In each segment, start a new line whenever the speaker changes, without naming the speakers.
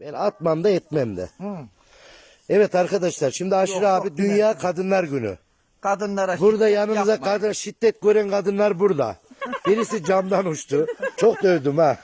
Ben atmam da etmem de.
Hı.
Evet arkadaşlar şimdi Aşırı
Yok,
abi
yok,
Dünya Kadınlar Günü.
Kadınlara
Burada
şiddet
yanımıza
yapmayın.
kadın şiddet gören kadınlar burada. Birisi camdan uçtu. Çok dövdüm ha.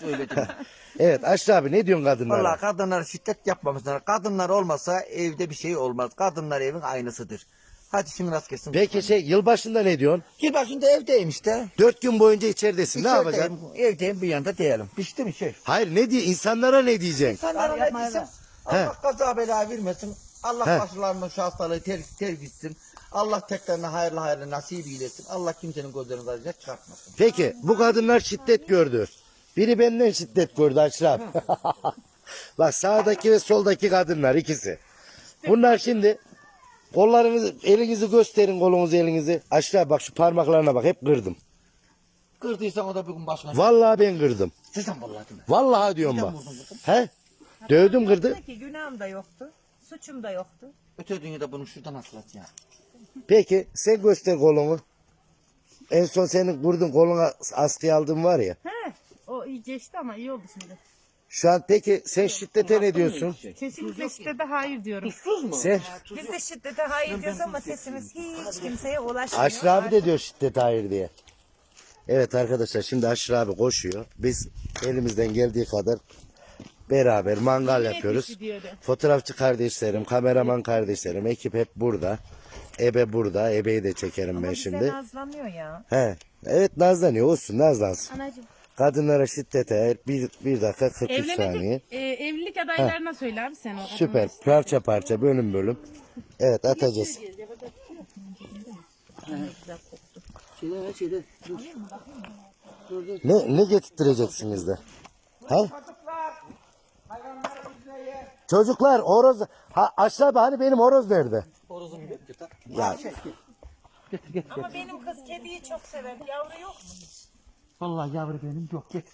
Söyledim.
evet Aşırı abi ne diyorsun kadınlara?
Vallahi kadınlara şiddet yapmamışlar. Kadınlar olmasa evde bir şey olmaz. Kadınlar evin aynısıdır. Hadi şimdi rast gelsin.
Peki şey yılbaşında ne diyorsun?
Yılbaşında evdeyim işte.
Dört gün boyunca içeridesin. Ne
İçerideyim,
yapacaksın?
Evdeyim bir yanda diyelim. Pişti mi şey?
Hayır ne diye insanlara ne diyeceksin?
Sana ne diyeceğim? Allah
He.
kaza bela vermesin. Allah
He.
başlarının şu hastalığı ter, terk etsin. Allah teklerine hayırlı hayırlı nasip eylesin. Allah kimsenin gözlerini acıya çıkartmasın.
Peki bu kadınlar şiddet gördü. Biri benden şiddet gördü Aşraf. Bak sağdaki ve soldaki kadınlar ikisi. Bunlar şimdi kollarınızı elinizi gösterin kolunuzu elinizi. Aşraf bak şu parmaklarına bak hep kırdım.
Kırdıysan o da bir gün başına.
Vallahi ben kırdım.
Sizden vallahi değil mi?
Vallahi diyorum bak.
Vurdun?
He? Dövdüm kırdı.
Ki günahım da yoktu. Suçum da yoktu.
Öte dünyada bunu şuradan atlat ya.
Peki sen göster kolunu. En son senin vurdun koluna askıya aldığın var ya.
He, o iyi geçti ama iyi oldu şimdi.
Şu an peki sen şiddete ne diyorsun?
Kesinlikle şiddete hayır diyorum.
Tuzsuz mu?
Sen
Biz de şiddete hayır diyoruz ama sesimiz hiç kimseye ulaşmıyor.
Aşrı abi de diyor şiddete hayır diye. Evet arkadaşlar şimdi Aşrı abi koşuyor. Biz elimizden geldiği kadar beraber mangal yapıyoruz. Fotoğrafçı kardeşlerim, kameraman kardeşlerim, ekip hep burada. Ebe burada. Ebe'yi de çekerim ben
Bize
şimdi.
nazlanıyor ya.
He. Evet nazlanıyor olsun nazlansın.
Anacığım.
Kadınlara şiddete bir, bir dakika 43 saniye.
Evlenecek, e, evlilik adaylarına söyler misin sen o
Süper. Parça parça bölüm bölüm. Evet atacağız.
Şeyde şeyde.
Ne ne getirtireceksiniz de? He? Çocuklar horoz ha aşağı hani benim horoz nerede?
Horozum gibi getir.
Ya
Getir getir.
Ama benim kız kediyi çok sever. Yavru yok mu?
Vallahi yavru benim yok git.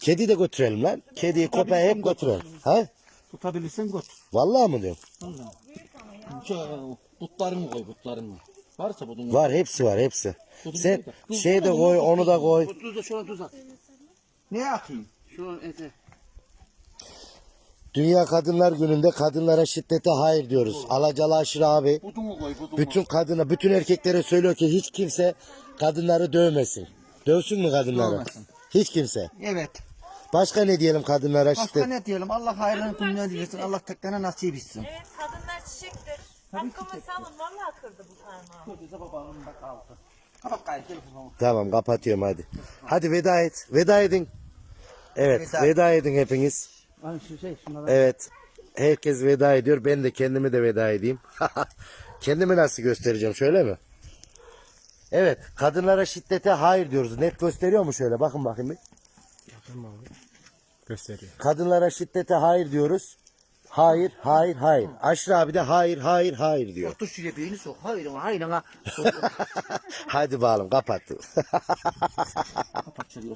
kedi de götürelim lan. Kediyi köpeği hep götürelim. Ha?
Tutabilirsen götür.
Vallahi mı diyorum?
Şu butlarını koy butlarını. Varsa budun.
Var hepsi var hepsi. Sen şey de koy onu da koy.
Tuz da şu an tuz at. Ne atayım? Şu an ete.
Dünya Kadınlar Günü'nde kadınlara şiddete hayır diyoruz. Alacalı Aşırı abi
Budumu koy budumu.
bütün kadına, bütün erkeklere söylüyor ki hiç kimse kadınları dövmesin. Dövsün mü kadınları?
Dövmesin.
Hiç kimse.
Evet.
Başka ne diyelim kadınlara
Başka
şiddet?
ne diyelim? Allah hayrını dünya dilesin. Allah teklerine nasip etsin.
Evet kadınlar çiçektir. Hakkımı savun. Vallahi kırdı bu parmağı.
Kurduysa babanın bak altı. Kapat gayet.
Tamam kapatıyorum hadi. Hadi veda et. Veda edin. Evet
Veda.
veda edin hepiniz.
Şey şunlara.
Evet. Herkes veda ediyor. Ben de kendimi de veda edeyim. kendimi nasıl göstereceğim şöyle mi? Evet. Kadınlara şiddete hayır diyoruz. Net gösteriyor mu şöyle? Bakın bakayım bir.
Gösteriyor.
Kadınlara şiddete hayır diyoruz. Hayır, hayır, hayır. Aşrı abi de hayır, hayır, hayır diyor.
Otur şuraya beyni sok. Hayır hayrına.
Hadi bakalım kapat.
Kapat şurayı.